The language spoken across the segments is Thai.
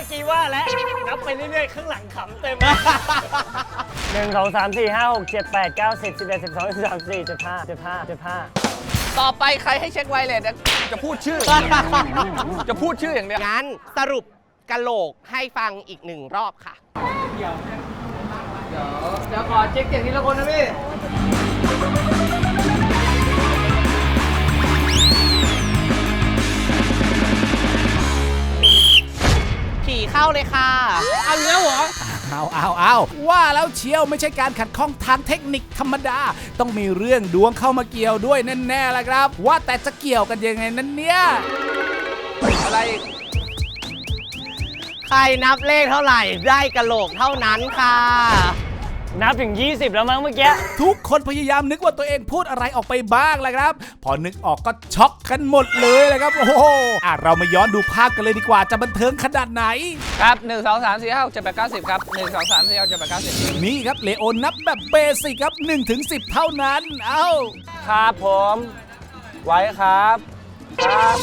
มื่อกี้ว่าแล้วนับไปเรื่อยๆ ข้างหลังขำเต็มหนึ่งสองสามสี่ห้าหกเจ็ดแปดเก้าสิบสิบเอ็ดสิบสองสิบสามสิบสี่สิบห้าสิบห้าสิบห้าต่อไปใครให้เช็คไวเลสเนี่ยจะพูดชื่อ จะพูดชื่ออย่างเดียว งั้นสรุปกะโหลกให้ฟังอีกหนึ่งรอบค่ะ เดี๋ยวขอเช็คเสียงทีละคนนะพี่ เข้าเลยค่ะ เอาเนื้อเหรอเอาเอาเอาว่าแล้วเชียวไม่ใช่การขัดข้องทางเทคนิคธรรมดา ต้องมีเรื่องดวงเข้ามาเกี่ยวด้วยแน่ๆละครับ ว่าแต่จะเกี่ยวกันยังไงนั้นเนี่ยอะไรใครนับเลขเท่าไหร่ได้กะโหลกเท่านั้นค่ะ นับถึง 20 แล้วมั้งเมื่อกี้ ทุกคนพยายามนึกว่าตัวเองพูดอะไรออกไปบ้างแหละครับ พอนึกออกก็ช็อกกันหมดเลยเลยครับ โอ้โหอะเรามาย้อนดูภาพกันเลยดีกว่าจะบันเทิงขนาดไหน ครับ 1 2 3 4 5 6 7 8 9 10ครับ 1 2 3 4 5 7 8 9 10นี่ครับเลโอนับแบบเบสิกครับ1ถึง10 เท่านั้น เอ้า ครับผม ไว้ครับ ครับ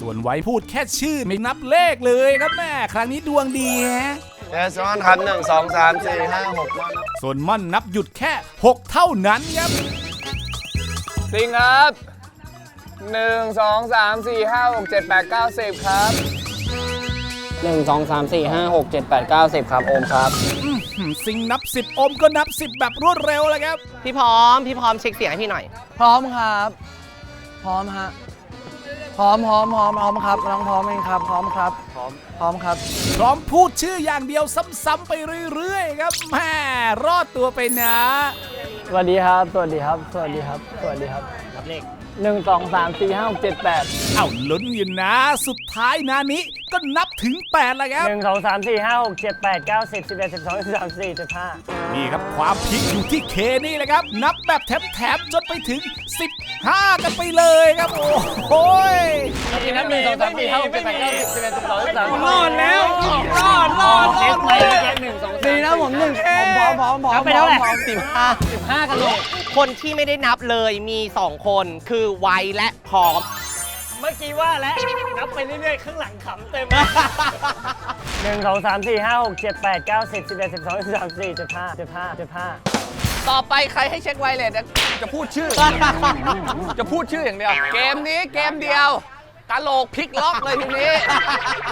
ส่วนไว้พูดแค่ชื่อไม่นับเลขเลยครับแม่ครั้งนี้ดวงดีฮะเอสมอนครับหนึ่งสองสามสี่ห้าหกมอน ส่วนม่อนนับหยุดแค่ 6 เท่านั้นครับสิงครับ1 2 3 4 5 6 7 8 9 10ครับหนึ่งสองสามสี่ห้าหกเจ็ดแปดเก้าสิบครับโอมครับ อื้อหือซิงนับ 10 อมก็นับ 10 แบบรวดเร็วเลยครับ พี่พร้อม พี่พร้อมเช็คเสียงให้พี่หน่อย พร้อมครับ พร้อมฮะ พร้อมพร้อมพร้อมพร้อมครับน้องพร้อมเองครับ พร้อมครับ พร้อม พร้อมครับพ ร้อมพูดชื่ออย่างเดียวซ้ำๆไปเรื่อยๆครับแม่รอดตัวไปนะ สวัสดีครับ สวัสดีครับ สวัสดีครับ สวัสดีครับนับเลขหนึ่งสองสามสี่ห้าหกเจ็ดแปดเอ้าลุ้นอยู่นะ สุดท้ายนานี้ ก็นับถึง8แล้วครับ หนึ่งสองสามสี่ห้าหกเจ็ดแปดเก้าสิบสิบเอ็ดสิบสองสิบสามสิบสี่สิบห้านี่ครับความพลิกอยู่ที่เคนี่แหละครับ นับแบบแถมๆจนไปถึง 15 กันไปเลยครับ โอ้โหยนับหนึ่งสองสามสี่ห้าหกเจ็ดแปดเก้าสิบสิบเอ็ดสิบสองสิบสามรอดแล้วรอดรอดเช็คไปเมื่อกี้หนึ่งสองสามดีนะผมหนึ่งผมพร้อมพร้อมพร้อมนับไปเท่าไหร่พร้อมสิบห้าสิบห้ากันเลยคนที่ไม่ได้นับเลยมี 2 คนคือไวและพร้อม เมื่อกี้ว่าแล้วนับไปเรื่อยๆ ข้างหลังขำเต็มหนึ่งสองสามสี่ห้าหกเจ็ดแปดเก้าสิบสิบเอ็ดสิบสองสิบสามสิบสี่สิบห้าสิบห้าสิบห้าต่อไปใครให้เช็คไวเลสเนี่ยจะพูดชื่อ จะพูดชื่ออย่างเดียว เกมนี้เกมเดียวกะโหลกพลิกล็อกเลยทีนี้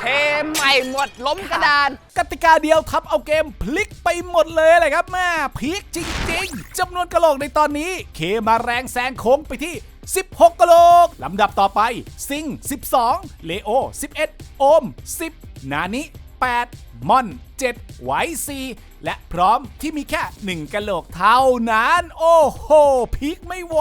เทใหม่หมดล้มกระดาน กติกาเดียวทับเอาเกมพลิกไปหมดเลยเลยครับแม่พลิกจริง ๆจำนวนกะโหลกในตอนนี้ เคมาแรงแซงโค้งไปที่ 16กะโหลก ลำดับต่อไป ซิง 12 เลโอ 11 โอม 10 นานิ 8 ม่อน 7 ไวซีและพร้อมที่มีแค่ 1กะโหลกเท่านั้น โอ้โหพลิกไม่ไหว